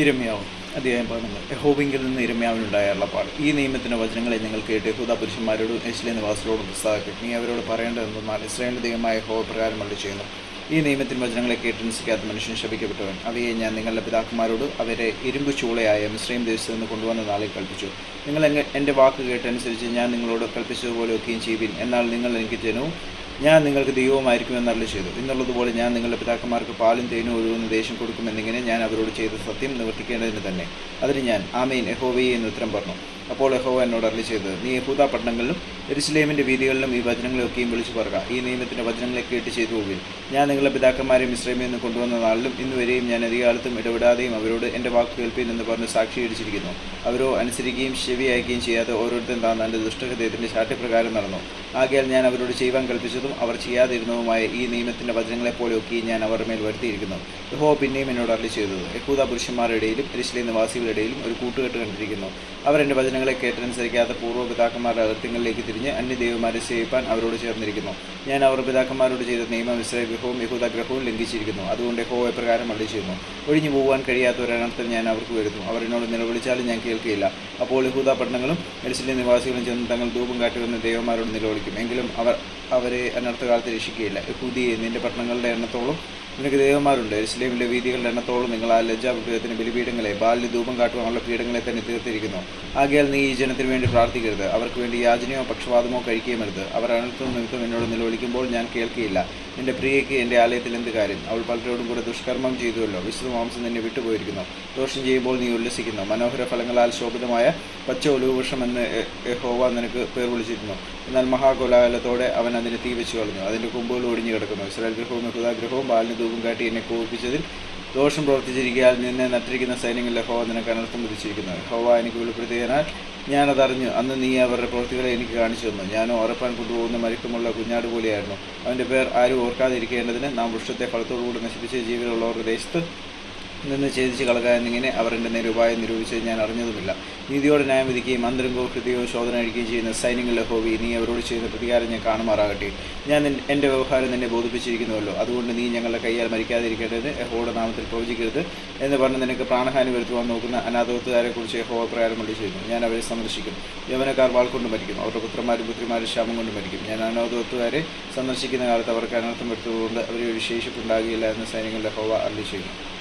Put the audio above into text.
ഇരമ്യാവും. അധ്യായം പതിനൊന്ന്. യഹോബിങ്കിൽ നിന്ന് ഇരമ്യാവിനുണ്ടായ അള്ളപ്പാട് ഈ നിയമത്തിന്റെ വചനങ്ങളെ നിങ്ങൾ കേട്ട് യഹൂദ പുരുഷന്മാരോടും എസ്ലേ നിവാസികളോടും പുസ്തകമാക്കി നീ അവരോട് പറയേണ്ടതെന്നാൽ ഇസ്രായേലിന്റെ ദൈവമായ യഹോവ പ്രകാരം ചെയ്യുന്നു ഈ നിയമത്തിൻ വചനങ്ങളെ കേട്ടനുസരിക്കാത്ത മനുഷ്യൻ ശപിക്കപ്പെട്ടവൻ. അവയെ ഞാൻ നിങ്ങളുടെ പിതാക്കന്മാരോട് അവരെ ഇരുമ്പ് ചൂളയായ മിശ്രയും ദേശത്ത് നിന്ന് കൊണ്ടുവന്ന നാളിൽ കൽപ്പിച്ചു. നിങ്ങൾ എന്റെ വാക്ക് കേട്ടനുസരിച്ച് ഞാൻ നിങ്ങളോട് കൽപ്പിച്ചതുപോലെ ഒക്കെയും ചെയ്യുവിൻ എന്നാൽ നിങ്ങൾ എനിക്ക് ജനവും ഞാൻ നിങ്ങൾക്ക് ദൈവമായിരിക്കും എന്നല്ല ചെയ്തു. എന്നുള്ളതുപോലെ ഞാൻ നിങ്ങളുടെ പിതാക്കന്മാർക്ക് പാലും തേനും ഒഴുകുന്ന ദേശം കൊടുക്കുമെന്നിങ്ങനെ ഞാൻ അവരോട് ചെയ്ത സത്യം നിവർത്തിക്കേണ്ടതിന് തന്നെ. അതിന് ഞാൻ ആമേൻ. എഹോവയെ എന്ന് ഉത്തരം പറഞ്ഞു. അപ്പോൾ യഹോവ എന്നോട് അരളി ചെയ്തത്. നീ യഹൂദ പട്ടണങ്ങളിലും എരുസലേമിന്റെ വീതികളിലും ഈ വചനങ്ങളെയൊക്കെയും വിളിച്ചു പറയുക ഈ നിയമത്തിന്റെ വചനങ്ങളെ കേട്ട് ചെയ്തു പോകുകയും ഞാൻ നിങ്ങളെ പിതാക്കന്മാരെയും മിശ്രമിൽ നിന്ന് കൊണ്ടുവന്ന നാളിലും ഇന്നുവരെയും ഞാൻ അധികാലത്തും ഇടപെടാതെയും അവരോട് എന്റെ വാക്ക് കേൾപ്പീൻ എന്ന് പറഞ്ഞ് സാക്ഷീകരിച്ചിരിക്കുന്നു. അവരോ അനുസരിക്കുകയും ചെവിയാക്കുകയും ചെയ്യാതെ ഓരോരുത്തരും താൻ തന്റെ ദുഷ്ടഹൃദയത്തിന്റെ ശാഠ്യപ്രകാരം നടന്നു. ആകയാൽ ഞാൻ അവരോട് ചെയ്യുവാൻ കൽപ്പിച്ചതും അവർ ചെയ്യാതിരുന്നതുമായ ഈ നിയമത്തിന്റെ വചനങ്ങളെപ്പോലെയൊക്കെയും ഞാൻ അവരുടെ മേൽ വരുത്തിയിരിക്കുന്നു. യഹോ പിന്നെയും എന്നോട് അരളി ചെയ്തത്. യഹൂദ പുരുഷന്മാരുടെ ഇടയിലും എരിശിലെ നിവാസികളുടെ ഇടയിലും ഒരു കൂട്ടുകെട്ട് കണ്ടിരിക്കുന്നു. അവർ എന്റെ വചനങ്ങളെ കേട്ടനുസരിക്കാത്ത പൂർവ പിതാക്കന്മാരുടെ അകൃത്യങ്ങളിലേക്ക് തിരിഞ്ഞ് അന്യദേവന്മാരെ സേവിപ്പാൻ അവരോട് ചേർന്നിരിക്കുന്നു. ഞാൻ അവർ പിതാക്കന്മാരോട് ചെയ്ത നിയമം ഇസ്രായേൽ ഗൃഹവും ലംഘിച്ചിരിക്കുന്നു. അതുകൊണ്ട് ഹോ എപ്രകാരം അള്ളി ചെയ്യുന്നു ഒഴിഞ്ഞു പോകാൻ കഴിയാത്ത ഒരനർത്ഥം ഞാൻ അവർക്ക് വരുന്നു അവർ എന്നോട് നിലവിളിച്ചാലും ഞാൻ കേൾക്കുകയില്ല അപ്പോൾ യഹൂദ പട്ടണങ്ങളും എരിശിലെ നിവാസികളും ചെന്ന് തങ്ങൾ ധൂപം കാട്ടിവന്ന ദേവന്മാരോട് നിലവിളിക്കും. എങ്കിലും അവർ അവരെ അനർത്ഥകാലത്ത് രക്ഷിക്കുകയില്ല യഹൂദിയെ നിന്റെ പട്ടണങ്ങളുടെ എണ്ണത്തോളം നിനക്ക് ദേവന്മാരുണ്ട്. ഇസ്ലേമിലെ വീതികളുടെ എണ്ണത്തോളം നിങ്ങൾ ആ ലജ്ജാവിഗ്രഹത്തിന് ബലിപീഠങ്ങളെ ബാലിന് ധൂപം കാട്ടുവാനുള്ള പീഠങ്ങളെ തന്നെ തീർത്തിരിക്കുന്നു. ആകയാൽ നീ ഈ ജനത്തിന് വേണ്ടി പ്രാർത്ഥിക്കരുത്. അവർക്ക് വേണ്ടി യാചനയോ പക്ഷപാതമോ കഴിക്കുകയുമരുത്. അവർ അനർത്ഥം നിമിത്തം എന്നോട് നിലവിളിക്കുമ്പോൾ ഞാൻ കേൾക്കുകയില്ല എന്റെ പ്രിയയ്ക്ക് എന്റെ ആലയത്തിൽ എന്ത് കാര്യം? അവൾ പലരോടും കൂടെ ദുഷ്കർമ്മം ചെയ്തുവല്ലോ. വിശുദ്ധ മാംസം നിന്നെ വിട്ടുപോയിരിക്കുന്നു. ദോഷം ചെയ്യുമ്പോൾ നീ ഉല്ലസിക്കുന്നു. മനോഹര ഫലങ്ങളാൽ ശോഭിതമായ പച്ച ഒലുവൃഷം എന്ന് ഹോവ നിനക്ക് പേർ വിളിച്ചിരുന്നു. എന്നാൽ മഹാകോലാഹലത്തോടെ അവൻ അതിനെ തീ വെച്ചു കളഞ്ഞു അതിന്റെ കൊമ്പുകൾ ഒടിഞ്ഞു കിടക്കുന്നു. ഇസ്രായേൽ ഗ്രഹവും ഹൃദാഗ്രഹവും ബാലിന് ധൂപം കാട്ടി എന്നെ കോപിപ്പിച്ചതിൽ ദോഷം പ്രവർത്തിച്ചിരിക്കാൻ നിന്നെ നട്ടിരിക്കുന്ന സൈന്യങ്ങളിലെ ഹോവ നിനക്ക് അനർത്ഥം വിധിച്ചിരിക്കുന്നത് ഹോവ എനിക്ക് വെളിപ്പെടുത്തിയതിനാൽ ഞാനതറിഞ്ഞു അന്ന് നീ അവരുടെ പ്രവൃത്തികളെ എനിക്ക് കാണിച്ചു തന്നു. ഞാനോ ഉറപ്പാൻ കൊണ്ടുപോകുന്ന മരിക്കുമുള്ള കുഞ്ഞാട് പോലെയായിരുന്നു. അവന്റെ പേർ ആരും ഓർക്കാതിരിക്കേണ്ടതിന് നാം വൃക്ഷത്തെ ഫലത്തോടുകൂടി നശിപ്പിച്ച ജീവികളുള്ളവരുടെ ദേശത്ത് നിന്ന് ഛേദിച്ച് കളക എന്നിങ്ങനെ അവർ എന്റെ നേരെ ഉപായം നിരൂപിച്ചത് ഞാൻ അറിഞ്ഞതുമില്ല. നീതിയോടെ ന്യായം വിധിക്കുകയും അന്തരംഗവും ഹൃദയവും ശോധന അടിക്കുകയും ചെയ്യുന്ന സൈനികളുടെ ഹോബി നീ അവരോട് ചെയ്യുന്ന പ്രതികാരം ഞാൻ കാണുമാറാകട്ടെ. ഞാൻ എന്റെ വ്യവഹാരം നിന്നെ ബോധിപ്പിച്ചിരിക്കുന്നുവല്ലോ. അതുകൊണ്ട് നീ ഞങ്ങളുടെ കൈയാൽ മരിക്കാതിരിക്കേണ്ടത് യഹോയുടെ നാമത്തിൽ പ്രവചിക്കരുത് എന്ന് പറഞ്ഞ് നിനക്ക് പ്രാണഹാനി വരുത്തുവാൻ നോക്കുന്ന അനാഥോത്തുകാരെക്കുറിച്ച് യഹോവ പ്രകാരമുള്ള മള്ളി ചെയ്യുന്നു. ഞാൻ അവരെ സന്ദർശിക്കും. യവനക്കാർ വാൾ കൊണ്ട് മരിക്കും. അവരുടെ പുത്രന്മാരും പുത്രിമാരും ക്ഷാമം കൊണ്ട് മരിക്കും. ഞാൻ അനാഥോത്തുകാരെ സന്ദർശിക്കുന്ന കാലത്ത് അവർക്ക് അനർത്ഥം വരുത്തുന്നതുകൊണ്ട് അവരെ ഒരു ശേഷിപ്പുണ്ടാകില്ല എന്ന് സൈനികളുടെ ഹോവ ചെയ്യുന്നു.